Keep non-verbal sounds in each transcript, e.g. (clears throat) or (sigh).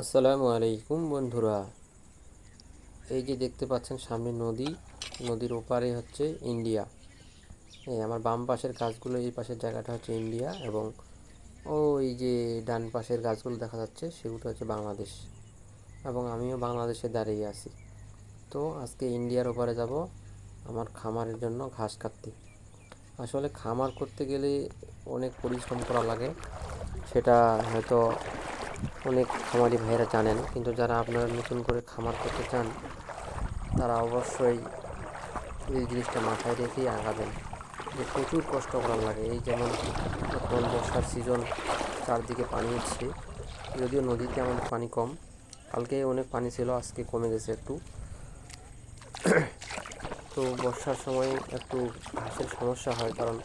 আসসালামু আলাইকুম বন্ধুরা। এই যে দেখতে পাচ্ছেন সামনে নদী, নদীর ওপারে হচ্ছে ইন্ডিয়া। এই আমার বাম পাশের গাছগুলো, এই পাশের জায়গাটা হচ্ছে ইন্ডিয়া এবং ও ওই যে ডান পাশের গাছগুলো দেখা যাচ্ছে, সেগুলো হচ্ছে বাংলাদেশ এবং আমিও বাংলাদেশে দাঁড়িয়ে আছি। তো আজকে ইন্ডিয়ার ওপারে যাব আমার খামারের জন্য ঘাস কাটতে। আসলে খামার করতে গেলে অনেক পরিশ্রম করা লাগে, সেটা হয়তো অনেক খামারি ভাইয়েরা জানেন, কিন্তু যারা আপনারা নতুন করে খামার করতে চান, তারা অবশ্যই এই জিনিসটা মাথায় রেখেই আগাবেন, যে প্রচুর কষ্ট করা লাগে। এই যেমন এখন বর্ষার সিজন চারদিকে পানি উঠছে যদিও নদীতে আমাদের পানি কম। কালকে অনেক পানি ছিল, আজকে কমে গেছে একটু। (clears throat) তো বর্ষার সময় একটু ঘাসের সমস্যা হয়, কারণ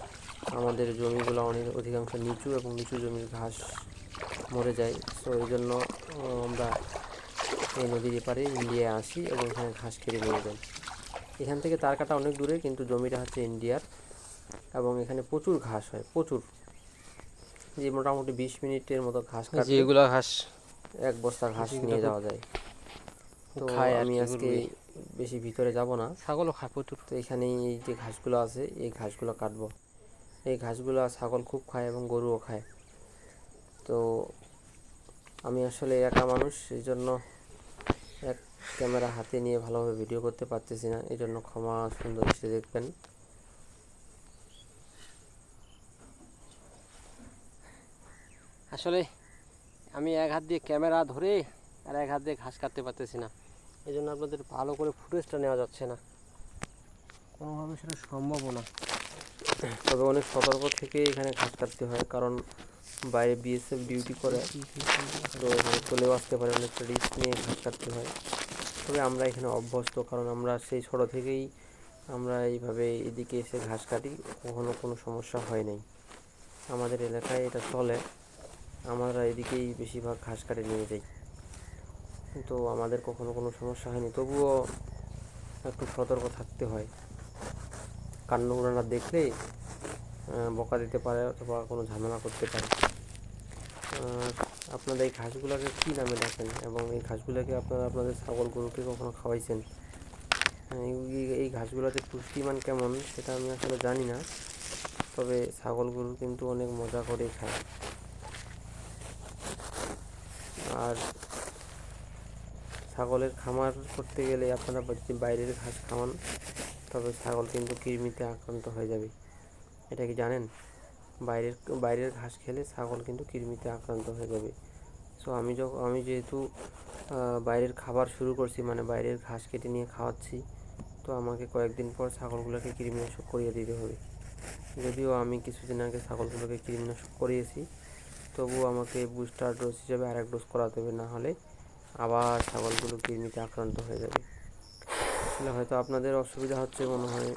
আমাদের জমিগুলো অনেক অধিকাংশ নিচু এবং নিচু জমির ঘাস মরে যায়। তো এই জন্য আমরা এই নদীর এপারে ইন্ডিয়ায় আসি এবং এখানে ঘাস কেটে নিয়ে যাই। এখান থেকে তার কাটা অনেক দূরে কিন্তু জমিটা হচ্ছে ইন্ডিয়ার এবং এখানে প্রচুর ঘাস হয় প্রচুর। যে মোটামুটি বিশ মিনিটের মতো ঘাস কাটলে যেগুলো ঘাস এক বস্তা ঘাস নিয়ে যাওয়া যায়। তো খায় আমি আজকে বেশি ভিতরে যাব না। ছাগলও খায় প্রচুর। তো এখানে এই যে ঘাসগুলো আছে এই ঘাসগুলো কাটবো। এই ঘাসগুলো ছাগল খুব খায় এবং গরুও খায়। তো আমি আসলে একা মানুষ এই জন্য এক ক্যামেরা হাতে নিয়ে ভালোভাবে ভিডিও করতে পারতেছি না। এই জন্য ক্ষমা সুন্দর এসে দেখবেন। আসলে আমি এক হাত দিয়ে ক্যামেরা ধরে আর এক হাত দিয়ে ঘাস কাটতে পারতেছি না। এই জন্য আপনাদের ভালো করে ফুটেজটা নেওয়া যাচ্ছে না। কোনোভাবে সেটা সম্ভবও না। তবে অনেক সতর্ক থেকে এখানে ঘাস কাটতে হয় কারণ বাইরে বিএসএফ ডিউটি করে। তো চলেও আসতে পারে, অনেকটা রিস্ক নিয়ে ঘাস কাটতে হয়। তবে আমরা এখানে অভ্যস্ত, কারণ আমরা সেই ছোটো থেকেই আমরা এইভাবে এদিকে এসে ঘাস কাটি, কখনো কোনো সমস্যা হয় নাই। আমাদের এলাকায় এটা চলে, আমরা এদিকেই বেশিরভাগ ঘাস কাটে নিয়ে যাই। তো আমাদের কখনো কোনো সমস্যা হয়নি, তবুও একটু সতর্ক থাকতে হয়। কান্নগুলো না দেখলে বকা দিতে পারে অথবা কোনো ঝামেলা করতে পারে। আপনারা এই ঘাসগুলোকে কী নামে ডাকেন এবং এই ঘাসগুলোকে আপনারা আপনাদের ছাগল গরুকে কখনো খাওয়াইছেন? এই- ঘাসগুলোতে পুষ্টিমান কেমন সেটা আমি আসলে জানি না, তবে ছাগল গরু কিন্তু অনেক মজা করেই খায়। আর ছাগলের খামার করতে গেলে আপনারা বাইরের ঘাস খাওয়ান, তবে ছাগল কিন্তু কৃমিতে আক্রান্ত হয়ে যাবে। এটা কি জানেন? বাইরের বাইরের ঘাস খেলে ছাগল কিন্তু কৃমিতে আক্রান্ত হয়ে যাবে। সো আমি যখন আমি যেহেতু বাইরের খাবার শুরু করছি মানে বাইরের ঘাস কেটে নিয়ে খাওয়াচ্ছি, তো আমাকে কয়েকদিন পর ছাগলগুলোকে কৃমিনাশক করিয়ে দিতে হবে। যদিও আমি কিছুদিন আগে ছাগলগুলোকে কৃমিনাশক করিয়েছি, তবুও আমাকে বুস্টার ডোজ হিসেবে আরেক ডোজ করাতে হবে, না হলে আবার ছাগলগুলো কৃমিতে আক্রান্ত হয়ে যাবে। আসলে হয়তো আপনাদের অসুবিধা হচ্ছে মনে হয়।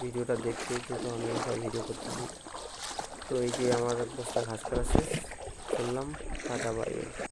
ভিডিওটা দেখতে যেহেতু আমি সব ভিডিও করতে তো এই যে আমার একটা ঘাস করা শেষ করলাম টাটা বাড়ি